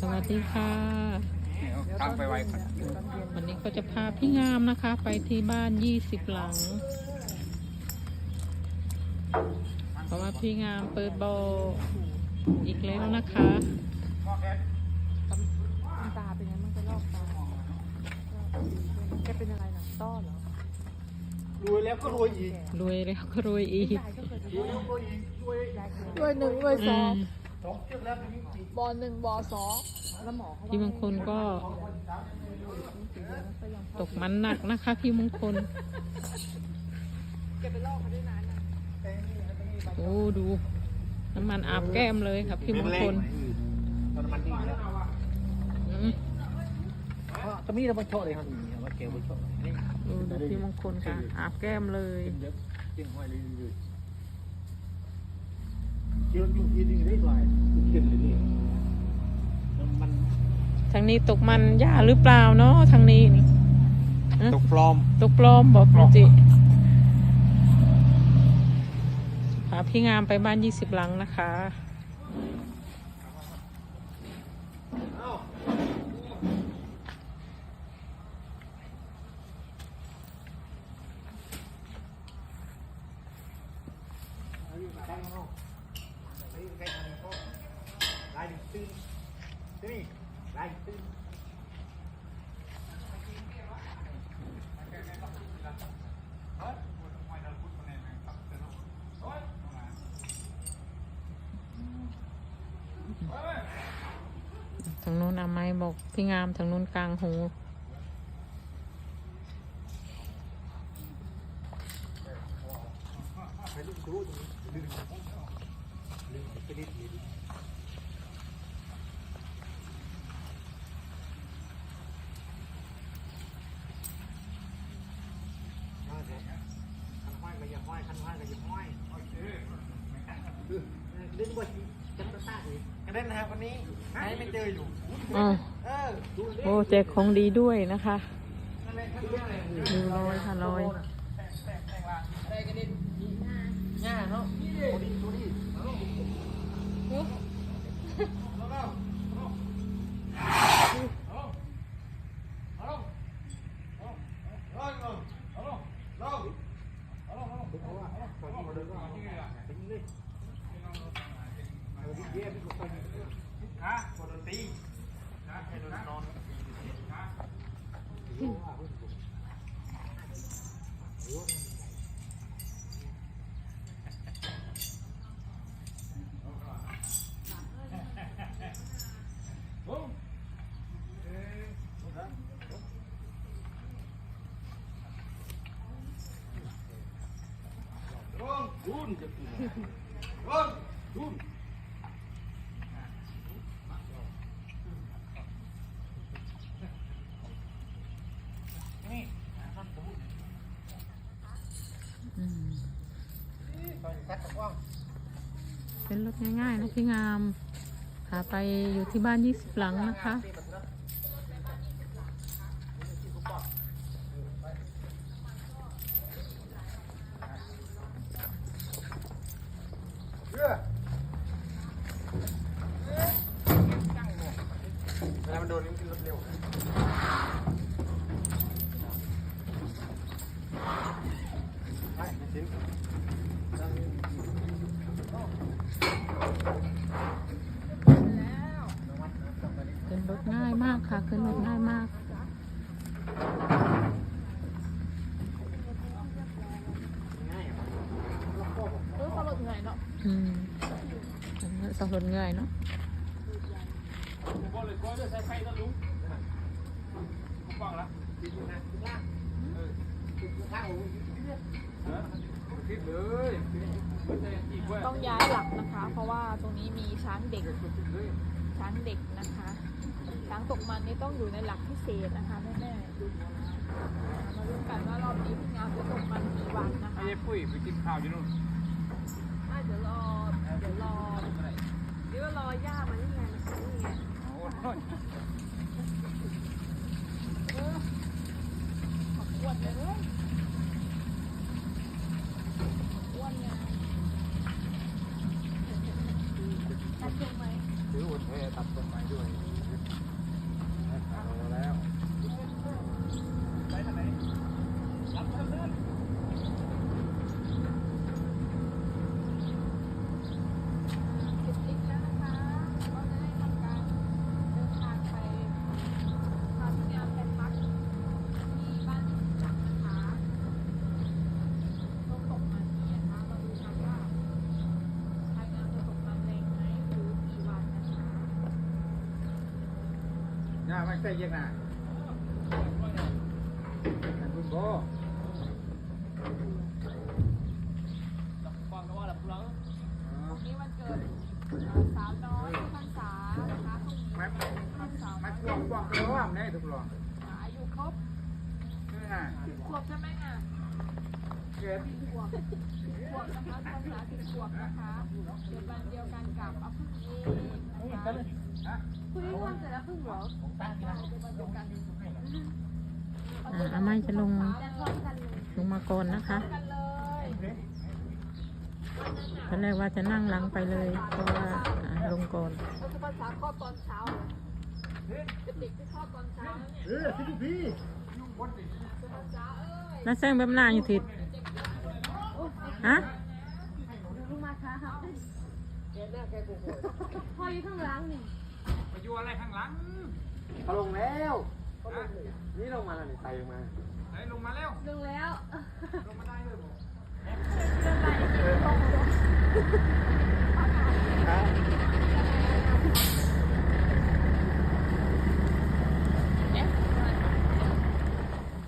สวัสดีค่ะทางไปไวก่อนวันนี้ก็จะพาพี่งามนะคะ ไปที่บ้านยี่สิบหลัง เพราะว่าพี่งามเปิดโบอีกแล้วนะคะตาเป็นไงมันก็ลอกตาแกเป็นอะไรหนังต้อเหรอรวยแล้วก็รวยอีกรวยแล้วก็รวยอีกยายก็เคยเป็นรวยแล้วก็รวยอีกรวยยายเคยด้วยหนึ่งด้วยสอง อืมสองเชือกแล้วทีนี้อีกบอลหนึ่งบอลสองแล้วหมอเขาพี่มงคลก็ ตกมันหนักนะคะ พี่มงคลแกไปลอกมาด้วยนานนะโอ้ดูน้ำมันอาบแก้มเลยครับพี่มงคลตอนมันดีแล้วอืมตอนนี้เราไปโชว์เลยครับมาเกี่ยวไปโชว์นี่ดูดูพี่มงคลค่ะอาบแก้มเลย เยอะจริงห้อยเลยเลยเกี่ยวยุ่งยีดิ้งได้หน่อยขึ้นเลยนี่มันทางนี้ตกมันหญ้าหรือเปล่าเนาะทางนี้นี่ฮะตกปลอม ตกปลอมบอกคุณจิพาพี่งามไปบ้านยี่สิบหลังนะคะ ลายตื้นนี่ลายตื้นทางนู้นอาไม้บอกพี่งามทางนู้นกลางหูลูกดูตรงนี้ดึงดึงไปดิดิคันห้อยก็อย่าห้อยคันห้อยก็อย่าห้อย ดึงบ่จับตาตาดิกระเด็นนะครับวันนี้หายไม่เจออยู่อ๋อเออดูดิโอ้แจกของดีด้วยนะคะนั่นแหละนั่นแหละดูลอยค่ะลอย อะไรกระเด็นหญ้าเนาะดูดิดูดิ ฮะคนดนตรีนะให้โดนนอนร้องดุนจะกินร้องดุน อืม ตอนซัดกว้าง เป็นรถง่ายๆนะพี่งามพาไปอยู่ที่บ้านยี่สิบหลังนะคะเรือเวลามันโดนนี่มันขึ้นรถเร็ว ไปชิ้น ขึ้นรถง่ายมากค่ะ ขึ้นรถง่ายมากเออเขาหลดเหนื่อยเนาะอืมสองรถง่ายเนาะ ต้องย้ายหลักนะคะ เพราะว่าตรงนี้มีช้างเด็ก ช้างเด็กนะคะ ช้างตกมันนี่ต้องอยู่ในหลักพิเศษนะคะแม่ๆมาดูกันว่ารอบนี้พี่งามจะตกมันกี่วันนะคะไอ้ปุ้ยไปกินข้าวอยู่นู่นไม่เดี๋ยวรอ เดี๋ยวรอเดี๋ยวรอย่ามานี่ไงมานี่ไง โอ้ย อ้วนเลยเว้ยอ้วนไงตัดตรงไหม ถืออุดแท้ตัดต้นไม้ด้วย ย่าใช่ยังไงอันคุณโบฟังก็ว่าหลับเราวันนี้วันเกิดสาวน้อยพรรษานะคะพรุ่งนี้ไม่วันสาวไม่น้อยควงควงตัวว่าไม่ถูกหรอกอายุครบนี่ไงสิบขวบใช่ไหมอะเกิดสิบขวบสิบขวบนะคะพรรษาสิบขวบนะคะเดือนวันเดียวกันกับอาพึ่งเองนะคะ คุณนี่วันเสร็จแล้วพึ่งเหรอเดือนวันเดียวกันอ่าอาไม่จะลงแต่พร้อมกันเลยลงมาก่อนนะคะกันเลยตอนแรกว่าจะนั่งหลังไปเลย เพราะว่าอ่าลงก่อนก็คือภาษาคลอดตอนเช้าเลยจะติดที่คลอดตอนเช้าแล้วเนี่ยเออพี่พี่ภาษาเอ้ยแล้วแซงแบบหน้าอยู่ทิศฮะลุงมาช้าครับพออยู่ข้างหลังนี่ ไปอยู่อะไรข้างหลังเขาลงแล้วนี่ลงมาแล้วนี่ไตลงมาไหนลงมาแล้ว ลงแล้ว ลงมาได้เลยบ่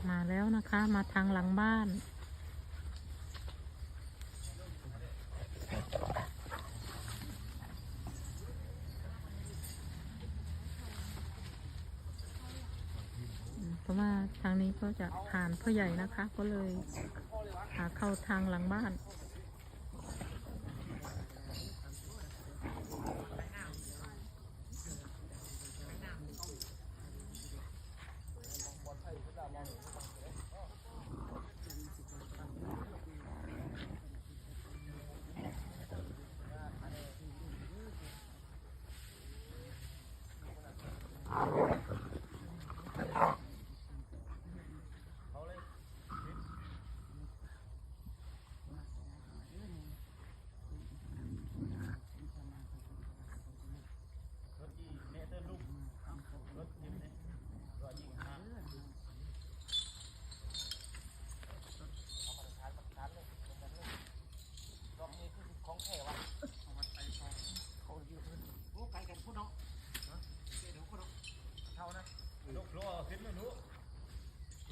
มาแล้วนะคะ มาทางหลังบ้าน เพ ราะว่าทางนี้ก็จะผ่านพ่อใหญ่นะคะ ก็เลยหาเข้าทางหลังบ้าน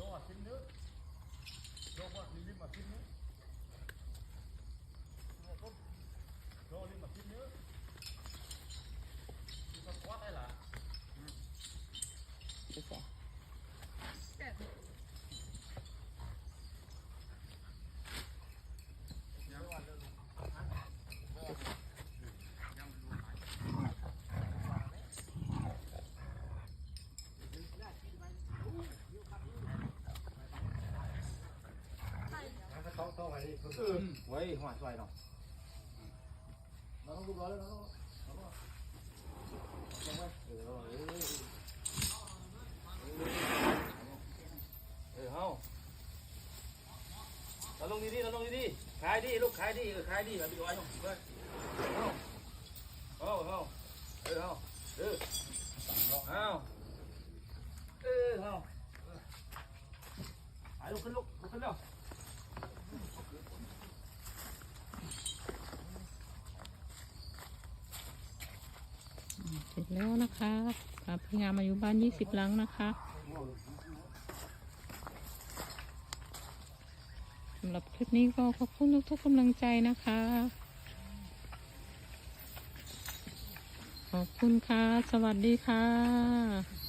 Vô hoạt xin nước. Vô mà đi đi hoạt xin nước. Vô đi mà xin nước. เว้ยหัวช่วยเนาะเราต้องดูร้อนแล้วเนาะเออเฮาเราลงดีๆเราลงดีๆขายดีลูกขายดีเออขายดีแบบพี่อ้อยลงเว้ยเฮาเฮาเออเฮาเออเฮาเออเฮาหายลุกขึ้นลุกลุกขึ้นเร็ว เสร็จ แล้วนะคะพาพี่งามอายุบ้านยี่สิบหลังนะคะสำหรับคลิปนี้ก็ขอบคุณทุกๆกำลังใจนะคะ ขอบคุณค่ะ สวัสดีค่ะ